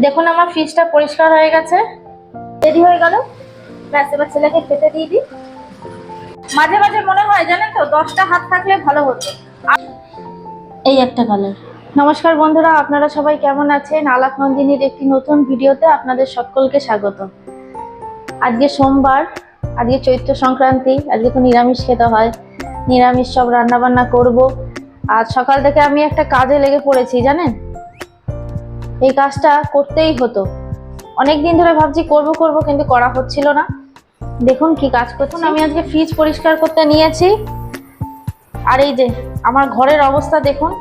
দেখুন আমার ফ্রিজটা পরিষ্কার হয়ে গেছে। রেডি হয়ে গেল? ব্যাস, এবার ছেলেকে খেতে দিয়ে দিই। মাঝে মাঝে মনে হয়, জানেন তো, দশটা হাত থাকলে ভালো হতো। এই একটা কালার নমস্কার বন্ধুরা, আপনারা সবাই কেমন আছেন? আলাপ নন্দিনীর একটি নতুন ভিডিওতে আপনাদের সকলকে স্বাগত। আজকে সোমবার, আজকে চৈত্র সংক্রান্তি, আজকে তো নিরামিষ খেতে হয়। নিরামিষ সব রান্নাবান্না করব। আর সকাল থেকে আমি একটা কাজে লেগে পড়েছি, জানেন? এই কাজটা করতেই হতো। অনেক দিন ধরে ভাবছি করব করব, কিন্তু করা হচ্ছিল না। দেখুন কি কাজ করছি আমি আজকে ফ্রিজ পরিষ্কার করতে নিয়েছি। আর এই যে, আমার ঘরের অবস্থা দেখুন।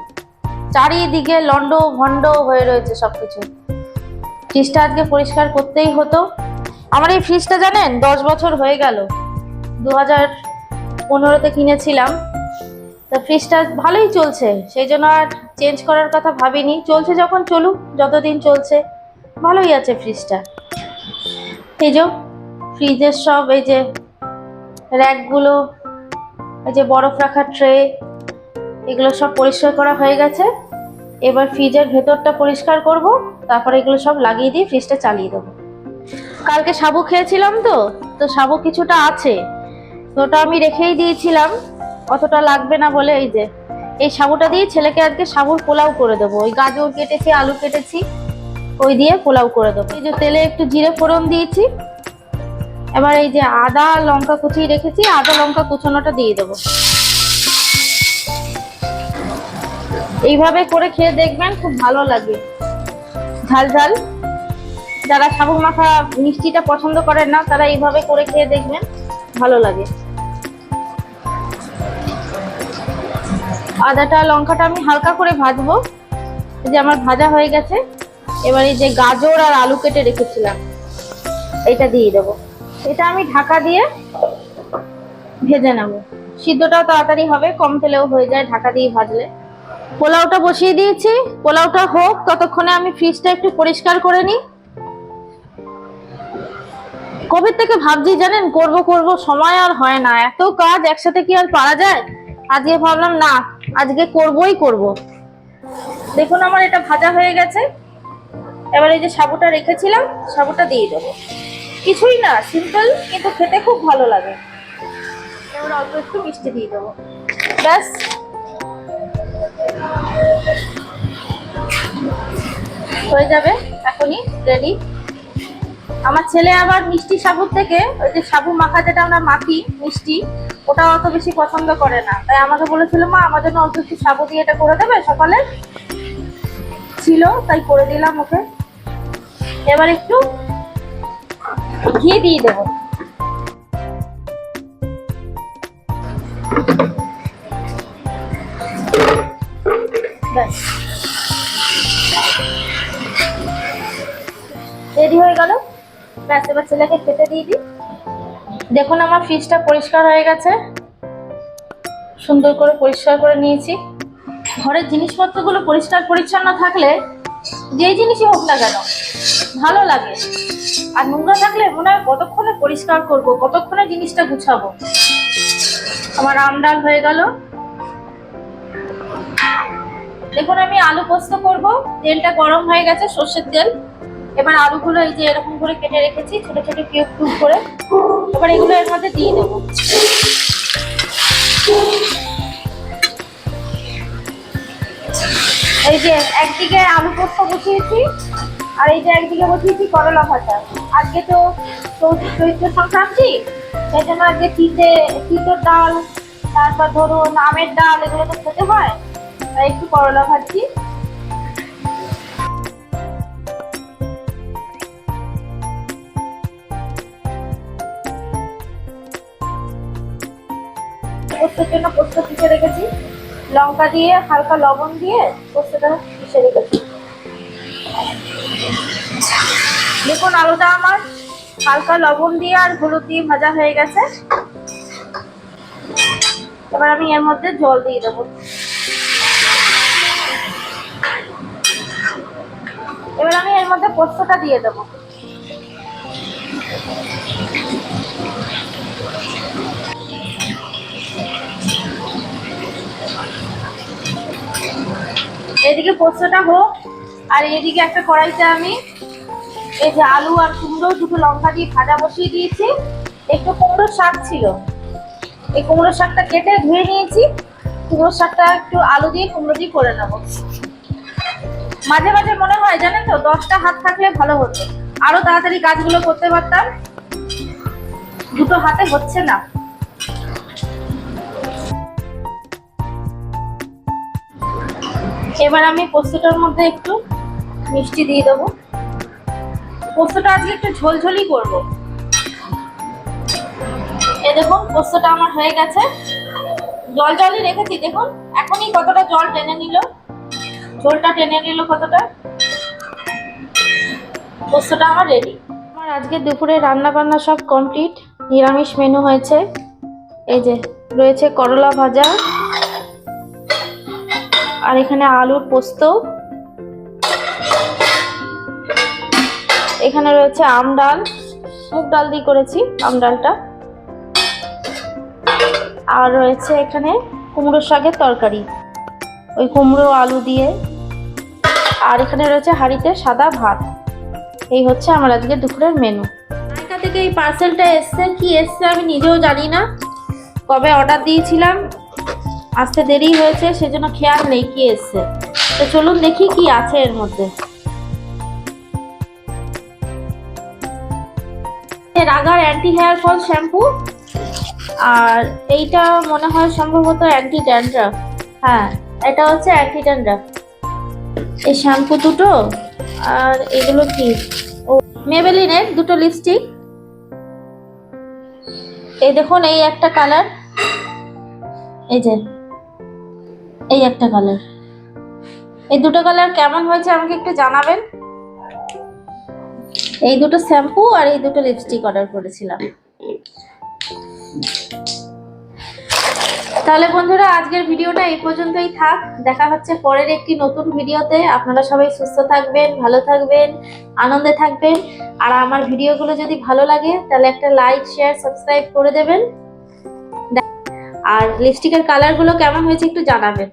চারিদিকে লন্ড ভন্ড হয়ে রয়েছে সবকিছু। ফ্রিজটা আজকে পরিষ্কার করতেই হতো। আমার এই ফ্রিজটা জানেন, দশ বছর হয়ে গেল। দু হাজার পনেরোতে কিনেছিলাম। তা ফ্রিজটা ভালোই চলছে, সেই জন্য আর চেঞ্জ করার কথা ভাবিনি। চলছে যখন চলুক, যতদিন চলছে, ভালোই আছে ফ্রিজটা। এই যে, ফ্রিজের সব এই যে র্যাকগুলো এই যে বরফ রাখার ট্রে এগুলো সব পরিষ্কার করা হয়ে গেছে। এবার ফ্রিজের ভেতরটা পরিষ্কার করব, তারপরে এগুলো সব লাগিয়ে দিয়ে ফ্রিজটা চালিয়ে দেবো। কালকে সাবু খেয়েছিলাম তো তো সাবু কিছুটা আছে। তো ওটা আমি রেখেই দিয়েছিলাম। অতটা লাগবে না বলে এই যে, এই সাবুটা দিয়ে ছেলেকে আজকে সাবুর পোলাও করে দেবো। ওই গাজর কেটেছি, আলু কেটেছি, ওই দিয়ে পোলাও করে দেবো। এই যে তেলে একটু জিরে ফোড়ন দিয়েছি, এবার এই যে আদা, লঙ্কা কুচিয়ে রেখেছি, আদা, লঙ্কা কুচানোটা দিয়ে দেবো। এইভাবে করে খেয়ে দেখবেন খুব ভালো লাগে। ঝাল ঝাল। যারা সাবু মাখা মিষ্টিটা পছন্দ করেন না, তারা এইভাবে করে খেয়ে দেখবেন ভালো লাগে। আদাটা, লঙ্কাটা আমি হালকা করে ভাজবো। যে আমার ভাজা হয়ে গেছে। এবার এই যে গাজর আর আলু কেটে রেখেছিলাম, এটা দিয়ে দেবো। এটা আমি ঢাকা দিয়ে ভেজে নেব। সিদ্ধটাও তাড়াতাড়ি হবে, কম তেলেও হয়ে যায় ঢাকা দিয়ে ভাজলে। পোলাওটা বসিয়ে দিয়েছি। পোলাওটা হোক, ততক্ষণে আমি ফ্রিজটা একটু পরিষ্কার করে নিই। কবে থেকে ভাবছি, জানেন, করব করব, সময় আর হয় না। এত কাজ, একসাথে কি আর পারা যায়? আজকে ভাবলাম, না আজকে করবই করব। দেখুন আমার এটা ভাজা হয়ে গেছে। এবার এই যে সাবুটা রেখেছিলাম, সাবুটা দিয়ে দেবো। কিছুই না সিম্পল কিন্তু খেতে খুব ভালো লাগে। এবার অল্প একটু মিষ্টি দিয়ে দেবো। ব্যাস। হয়ে যাবে, এখনই রেডি আমার ছেলে আবার মিষ্টি সাবুর থেকে, ওই যে সাবু মাখা যেটা আমরা মাখি, মিষ্টি ওটা অত বেশি পছন্দ করে না। তাই আমাকে বলেছিল, মা, আমার জন্য অল্প একটু সাবু দিয়ে এটা করে দেবে সকালে। ছিল, তাই করে দিলাম ওকে। এবার একটু ঘি দিয়ে দেবো। রেডি হয়ে গেল। ব্যাস, এবার ছেলেকে খেতে দিয়ে দিই। দেখুন আমার ফ্রিজটা পরিষ্কার হয়ে গেছে। সুন্দর করে পরিষ্কার করে নিয়েছি। ঘরের জিনিসপত্রগুলো পরিষ্কার পরিচ্ছন্ন থাকলে, যেই জিনিসই হোক না কেন, ভালো লাগে। আর নোংরা থাকলে মনে হয় কতক্ষণে পরিষ্কার করব, কতক্ষণে জিনিসটা গুছাবো। আমার আম ডাল হয়ে গেল। দেখুন আমি আলু পোস্ত করব, তেলটা গরম হয়ে গেছে, সর্ষের তেল। এবার আলুগুলো এই যে এরকম করে কেটে রেখেছি, ছোট ছোট কিউব কিউব করে। এবার এগুলো এর মধ্যে দিয়ে দেবো। এই যে একদিকে আলু পোস্ত বসিয়েছি, আর এই যে একদিকে বসিয়েছি করলা ভাজা। আজকে তো চৈত্র সংক্রান্তি, সেই জন্য আজকে তিতে তিতোর ডাল, তারপর ধরুন আমের ডাল, এগুলো তো খেতে হয়, তাই একটু করলা ভাজছি। পোস্তের জন্য পোস্ত পিষে রেখেছি। লঙ্কা দিয়ে হালকা লবণ দিয়ে পোস্তটা পিষে রেখেছি। দেখুন, আলুটা আমার হালকা লবণ দিয়ে আর হলুদ দিয়ে ভাজা হয়ে গেছে। এবার আমি এর মধ্যে জল দিয়ে দেবো। এবার আমি এর মধ্যে পোস্তটা দিয়ে দেবো। এদিকে পোস্তটা হোক, আর এদিকে একটা কড়াইতে আমি এই যে আলু আর কুমড়ো দুটো লঙ্কা দিয়ে ভাজা বসিয়ে দিয়েছি। একটু কুমড়োর শাক ছিল। এই কুমড়োর শাকটা কেটে ধুয়ে নিয়েছি। কুমড়োর শাকটা একটু আলু দিয়ে, কুমড়ো দিয়ে করে নেব। মাঝে মাঝে মনে হয়, জানেন তো, দশটা হাত থাকলে ভালো হতো। আরও তাড়াতাড়ি কাজগুলো করতে পারতাম। দুটো হাতে হচ্ছে না। এবার আমি পোস্তটার মধ্যে একটু মিষ্টি দিয়ে দেবো। পোস্তটা আজকে একটু ঝোলঝোলই করব। এ দেখুন, পোস্তটা আমার হয়ে গেছে। জল জলই রেখেছি, দেখুন, এখনই কতটা জল টেনে নিল। ঝোলটা টেনে নিল কতটা? পোস্তটা আমার রেডি আমার আজকে দুপুরে রান্না বান্না সব কমপ্লিট নিরামিষ মেনু হয়েছে। এই যে, রয়েছে করলা ভাজা। আর এখানে আলুর পোস্ত। এখানে রয়েছে আম ডাল। মুগ ডাল দিয়ে করেছি আম ডালটা। আর রয়েছে এখানে কুমড়ো শাকের তরকারি। ওই কুমড়ো, আলু দিয়ে। আর এখানে রয়েছে হাঁড়িতে সাদা ভাত। এই হচ্ছে আমার আজকে দুপুরের মেনু নাইকা থেকে এই পার্সেলটা এসছে, কি এসছে আমি নিজেও জানি না। কবে অর্ডার দিয়েছিলাম আসতে দেরি হয়েছে, সেজন্য খেয়াল নেই কি এসছে তো চলুন দেখি কি আছে এর মধ্যে। রাগার অ্যান্টি হেয়ার ফল শ্যাম্পু আর এইটা মনে হয় সম্ভবত অ্যান্টি ড্যান্ড্রাফ হ্যাঁ এটা হচ্ছে অ্যান্টি ড্যান্ড্রাফ এই শ্যাম্পু দুটো, আর এগুলো কি? ও মেবেলিনের দুটো লিপস্টিক এই দেখুন, এই একটা কালার এই যে এই একটা কালার এই দুটো কালার কেমন হয়েছে আমাকে একটু জানাবেন? এই দুটো শ্যাম্পু আর এই দুটো লিপস্টিক অর্ডার করেছিলাম। তাহলে বন্ধুরা, আজকের ভিডিওটা এই পর্যন্তই থাক। দেখা হচ্ছে পরের একটি নতুন ভিডিওতে। আপনারা সবাই সুস্থ থাকবেন, ভালো থাকবেন, আনন্দে থাকবেন। আর আমার ভিডিওগুলো যদি ভালো লাগে, তাহলে একটা লাইক শেয়ার সাবস্ক্রাইব করে দেবেন। আর লিপস্টিকের কালারগুলো কেমন হয়েছে একটু জানাবেন।